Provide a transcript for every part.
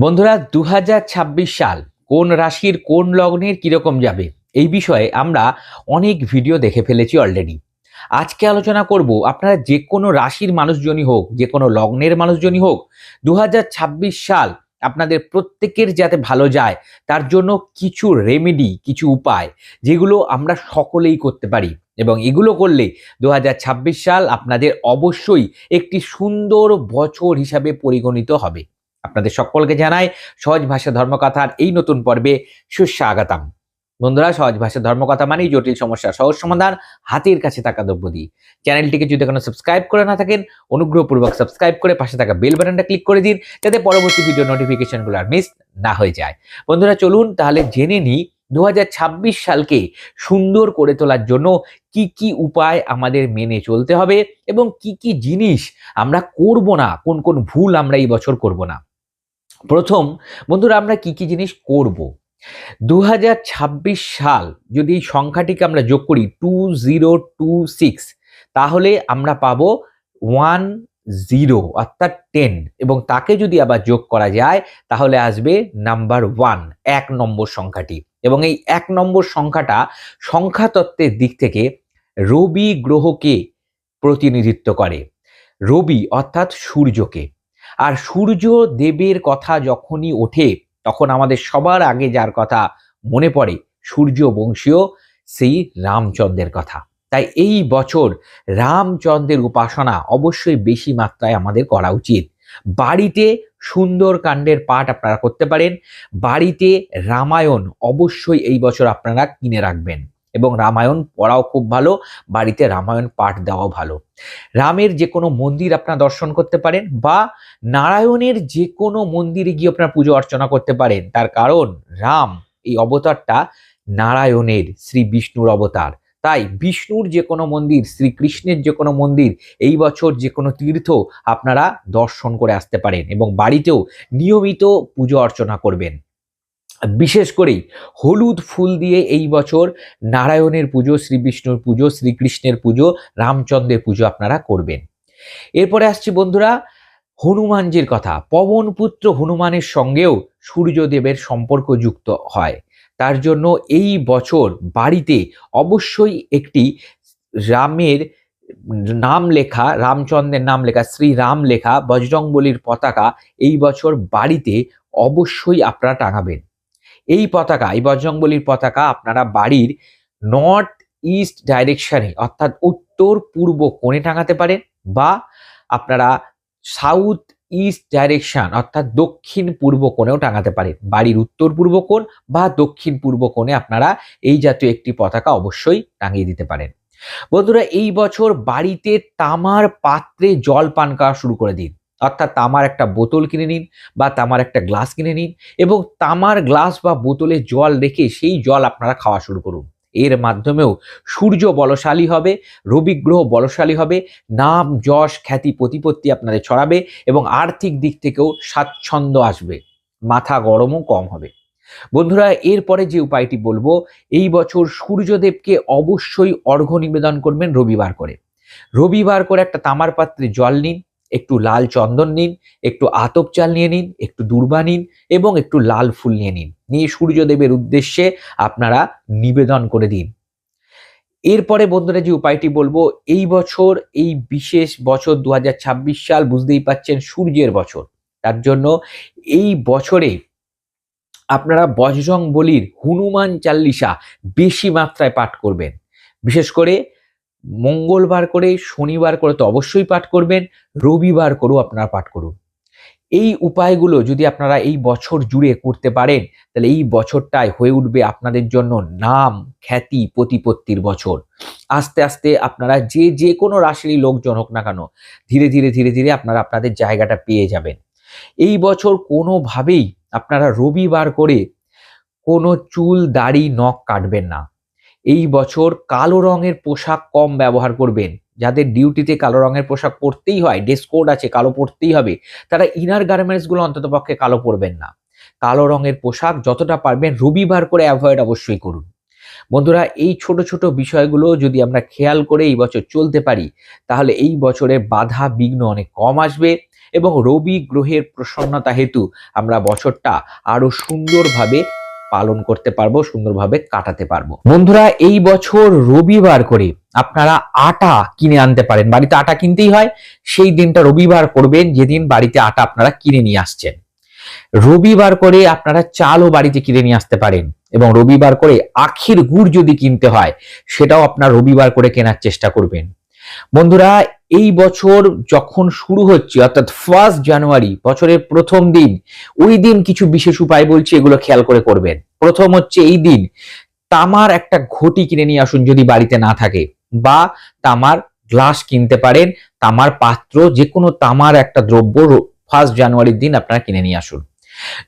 বন্ধুরা দু হাজার ছাব্বিশ সাল কোন রাশির কোন লগ্নের কীরকম যাবে? এই বিষয়ে আমরা অনেক ভিডিও দেখে ফেলেছি অলরেডি আজকে আলোচনা করব আপনারা যে কোনো রাশির মানুষজনই হোক যে কোনো লগ্নের মানুষজনই হোক দু হাজার ছাব্বিশ সাল আপনাদের প্রত্যেকের যাতে ভালো যায়, তার জন্য কিছু রেমেডি কিছু উপায়, যেগুলো আমরা সকলেই করতে পারি। এবং এগুলো করলে দু হাজার ছাব্বিশ সাল আপনাদের অবশ্যই একটি সুন্দর বছর হিসাবে পরিগণিত হবে। আপনাদের সকলকে জানাই সহজ ভাষা ধর্মকথার এই নতুন পর্বে সুস্বাগতম। বন্ধুরা, সহজ ভাষা ধর্মকথা মানেই জটিল সমস্যা সহজ সমাধান, হাতের কাছে থাকা দ্রব্যদি চ্যানেলটিকে যদি এখনও সাবস্ক্রাইব করে না থাকেন, অনুগ্রহপূর্বক সাবস্ক্রাইব করে পাশে থাকা বেল বাটনটা ক্লিক করে দিন, যাতে পরবর্তী ভিডিও নোটিফিকেশনগুলো আর মিস না হয়ে যায়। বন্ধুরা, চলুন তাহলে জেনে নিই দু হাজার ছাব্বিশ সালকে সুন্দর করে তোলার জন্য কি কি উপায় আমাদের মেনে চলতে হবে এবং কি কি জিনিস আমরা করব না, কোন কোন ভুল আমরা এই বছর করব না। প্রথম, বন্ধুরা আমরা কি কি জিনিস করব? দু হাজার ছাব্বিশ সাল যদি এই সংখ্যাটিকে আমরা যোগ করি টু জিরো টু সিক্স, তাহলে আমরা পাবো ওয়ান জিরো, অর্থাৎ টেন, এবং তাকে যদি আবার যোগ করা যায়, তাহলে আসবে নাম্বার ওয়ান, এক নম্বর সংখ্যাটি। এবং এই এক নম্বর সংখ্যাটা সংখ্যাতত্ত্বের দিক থেকে রবি গ্রহকে প্রতিনিধিত্ব করে। রবি অর্থাৎ সূর্যকে। আর সূর্য দেবের কথা যখনই ওঠে, তখন আমাদের সবার আগে যার কথা মনে পড়ে, সূর্য বংশীয় সেই রামচন্দ্রের কথা। তাই এই বছর রামচন্দ্রের উপাসনা অবশ্যই বেশি মাত্রায় আমাদের করা উচিত। বাড়িতে সুন্দর কাণ্ডের পাঠ আপনারা করতে পারেন, বাড়িতে রামায়ণ অবশ্যই এই বছর আপনারা কিনে রাখবেন। এবং রামায়ণ পড়াও খুব ভালো, বাড়িতে রামায়ণ পাঠ দেওয়াও ভালো। রামের যে কোনো মন্দির আপনারা দর্শন করতে পারেন বা নারায়ণের যে কোনো মন্দিরে গিয়ে আপনারা পুজো অর্চনা করতে পারেন। তার কারণ রাম এই অবতারটা নারায়ণের, শ্রী বিষ্ণুর অবতার। তাই বিষ্ণুর যে কোনো মন্দির শ্রীকৃষ্ণের যে কোনো মন্দির, এই বছর যে কোনো তীর্থ আপনারা দর্শন করে আসতে পারেন এবং বাড়িতেও নিয়মিত পুজো অর্চনা করবেন। বিশেষ করেই হলুদ ফুল দিয়ে এই বছর নারায়ণের পুজো, শ্রী বিষ্ণুর পুজো শ্রীকৃষ্ণের পুজো, রামচন্দ্রের পুজো আপনারা করবেন। এরপরে আসছি বন্ধুরা হনুমানজির কথা। পবনপুত্র হনুমানের সঙ্গেও সূর্যদেবের সম্পর্ক যুক্ত হয়। তার জন্য এই বছর বাড়িতে অবশ্যই একটি রামের নাম লেখা, রামচন্দ্রের নাম লেখা, শ্রী রাম লেখা, বজরংবলির পতাকা এই বছর বাড়িতে অবশ্যই আপনারা টাঙাবেন। এই পতাকা, এই বজরংবলির পতাকা আপনারা বাড়ির নর্থ ইস্ট ডাইরেকশনে অর্থাৎ উত্তর পূর্ব কোণে টাঙাতে পারেন বা আপনারা সাউথ ইস্ট ডাইরেকশন অর্থাৎ দক্ষিণ পূর্ব কোণেও টাঙাতে পারেন। বাড়ির উত্তর পূর্ব কোণ বা দক্ষিণ পূর্ব কোণে আপনারা এই জাতীয় একটি পতাকা অবশ্যই টাঙিয়ে দিতে পারেন। বন্ধুরা, এই বছর বাড়িতে তামার পাত্রে জল পান করা শুরু করে দিন। অর্থাৎ তামার একটা বোতল কিনে নিন বা তামার একটা গ্লাস কিনে নিন এবং তামার গ্লাস বা বোতলে জল রেখে সেই জল আপনারা খাওয়া শুরু করুন। এর মাধ্যমেও সূর্য বলশালী হবে, রবি গ্রহ বলশালী হবে, নাম, যশ, খ্যাতি, প্রতিপত্তি আপনাদের ছড়াবে এবং আর্থিক দিক থেকেও স্বাচ্ছন্দ্য আসবে। মাথা গরমও কম হবে। বন্ধুরা, এরপরে যে উপায়টি বলব, এই বছর সূর্যদেবকে অবশ্যই অর্ঘ্য নিবেদন করবেন রবিবার করে। রবিবার করে একটা তামার পাত্রে জল নিন একটু লাল চন্দন নিন, একটু আতপ চাল নিয়ে নিন, একটু দূর্বা নিন এবং একটু লাল ফুল নিয়ে নিন। নিয়ে সূর্যদেবের উদ্দেশ্যে আপনারা নিবেদন করে দিন। এরপরে বন্ধুরা যে উপায়টি বলব, এই বছর, এই বিশেষ বছর দু হাজার ছাব্বিশ সাল বুঝতেই পাচ্ছেন সূর্যের বছর। তার জন্য এই বছরে আপনারা বজরং বলির হনুমান চাল্লিশা বেশি মাত্রায় পাঠ করবেন। বিশেষ করে মঙ্গলবার করে শনিবার করে তো অবশ্যই পাঠ করবেন, রবিবার করেও আপনারা পাঠ করুন। এই উপায়গুলো যদি আপনারা এই বছর জুড়ে করতে পারেন, তাহলে এই বছরটায় হয়ে উঠবে আপনাদের জন্য নাম, খ্যাতি, প্রতিপত্তির বছর। আস্তে আস্তে আপনারা যে যে কোনো রাশিরই লোকজন হোক না কেন, ধীরে ধীরে ধীরে ধীরে আপনারা আপনাদের জায়গাটা পেয়ে যাবেন। এই বছর কোনোভাবেই আপনারা রবিবার করে কোনো চুল, দাড়ি, নখ কাটবেন না। এই বছর কালো রঙের পোশাক কম ব্যবহার করবেন। যাদের ডিউটিতে কালো রঙের পোশাক পরতেই হয় ড্রেস কোড আছে, কালো পরতেই হবে, তারা ইনার গার্মেন্টসগুলো অন্তত পক্ষে কালো পরবেন না। কালো রঙের পোশাক যতটা পারবেন রবিবার করে অ্যাভয়েড অবশ্যই করুন। বন্ধুরা, এই ছোট ছোট বিষয়গুলো যদি আমরা খেয়াল করে এই বছর চলতে পারি, তাহলে এই বছরে বাধা বিঘ্ন অনেক কম আসবে এবং রবি গ্রহের প্রসন্নতা হেতু আমরা বছরটা আরও সুন্দরভাবে পালন করতে পারব, সুন্দরভাবে কাটাতে পারব। বন্ধুরা, এই বছর রবিবার করে আপনারা আটা কিনে আনতে পারেন। বাড়িতে আটা কিনতেই হয়, সেই দিনটা রবিবার করবেন, যেদিন বাড়িতে আটা আপনারা কিনে নিয়ে আসছেন। রবিবার করে আপনারা চালও বাড়িতে কিনে নিয়ে আসতে পারেন এবং রবিবার করে আখের গুড় যদি কিনতে হয়, সেটাও আপনার রবিবার করে কেনার চেষ্টা করবেন। বন্ধুরা, এই বছর যখন শুরু হচ্ছে, অর্থাৎ ফার্স্ট জানুয়ারি বছরের প্রথম দিন, ওই দিন কিছু বিশেষ উপায় বলছি, এগুলো খেয়াল করে করবেন। প্রথম হচ্ছে এই দিন, তামার একটা ঘটি কিনে নিয়ে আসুন যদি বাড়িতে না থাকে, বা তামার গ্লাস কিনতে পারেন, তামার পাত্র যে কোনো তামার একটা দ্রব্য ফার্স্ট জানুয়ারির দিন আপনারা কিনে নিয়ে আসুন।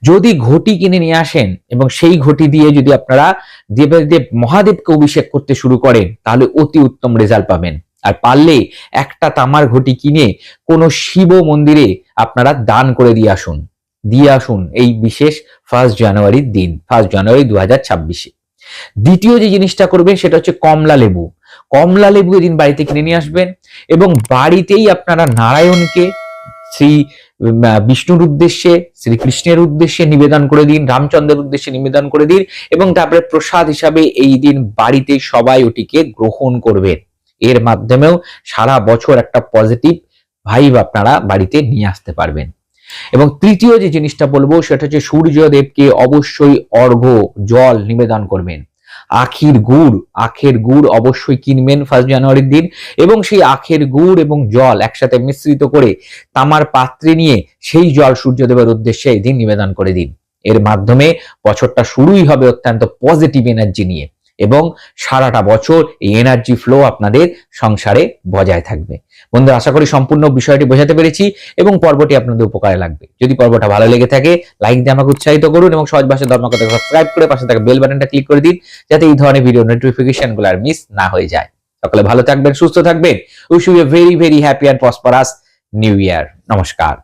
যদি ঘটি কিনে নিয়ে আসেন, এবং সেই ঘটি দিয়ে যদি আপনারা দেবদেব মহাদেবকে অভিষেক করতে শুরু করেন, তাহলে অতি উত্তম রেজাল্ট পাবেন। আর পারলে একটা তামার ঘটি কিনে কোনো শিব মন্দিরে আপনারা দান করে দিয়ে আসুন দিয়ে আসুন এই বিশেষ ফার্স্ট জানুয়ারির দিন ফার্স্ট জানুয়ারি দু হাজার ছাব্বিশে। দ্বিতীয় যে জিনিসটা করবেন সেটা হচ্ছে কমলা লেবু। কমলা লেবু এদিন বাড়িতে কিনে নিয়ে আসবেন এবং বাড়িতেই আপনারা নারায়ণকে শ্রী বিষ্ণুর উদ্দেশ্যে, শ্রীকৃষ্ণের উদ্দেশ্যে নিবেদন করে দিন, রামচন্দ্রের উদ্দেশ্যে নিবেদন করে দিন এবং তারপরে প্রসাদ হিসাবে এই দিন বাড়িতে সবাই ওটিকে গ্রহণ করবেন। এর মাধ্যমেও সারা বছর একটা পজিটিভ ভাইব আপনারা বাড়িতে নিয়ে আসতে পারবেন। এবং তৃতীয় যে জিনিসটা বলব, সেটা হচ্ছে সূর্যদেবকে অবশ্যই অর্ঘ্য, জল নিবেদন করবেন। আখির গুড়, আখের গুড় অবশ্যই কিনবেন ফার্স্ট জানুয়ারির দিন এবং সেই আখের গুড় এবং জল একসাথে মিশ্রিত করে তামার পাত্রে নিয়ে সেই জল সূর্যদেবের উদ্দেশ্যে এই দিন নিবেদন করে দিন। এর মাধ্যমে বছরটা শুরুই হবে অত্যন্ত পজিটিভ এনার্জি নিয়ে। এবং সারাটা বছর এই এনার্জি ফ্লো আপনাদের সংসারে বজায় থাকবে। বন্ধুরা, আশা করি সম্পূর্ণ বিষয়টি বোঝাতে পেরেছি এবং পর্বটি আপনাদের উপকারে লাগবে। যদি পর্বটা ভালো লেগে থাকে লাইক দিয়ে আমাকে উৎসাহিত করুন এবং সহজ ভাষা ধর্মকথা সাবস্ক্রাইব করে পাশে থাকা বেল বাটনটা ক্লিক করে দিন, যাতে এই ধরনের ভিডিও নোটিফিকেশনগুলো আর মিস না হয়ে যায়। সকলে ভালো থাকবেন, সুস্থ থাকবেন wish you a very very happy and prosperous new year নমস্কার।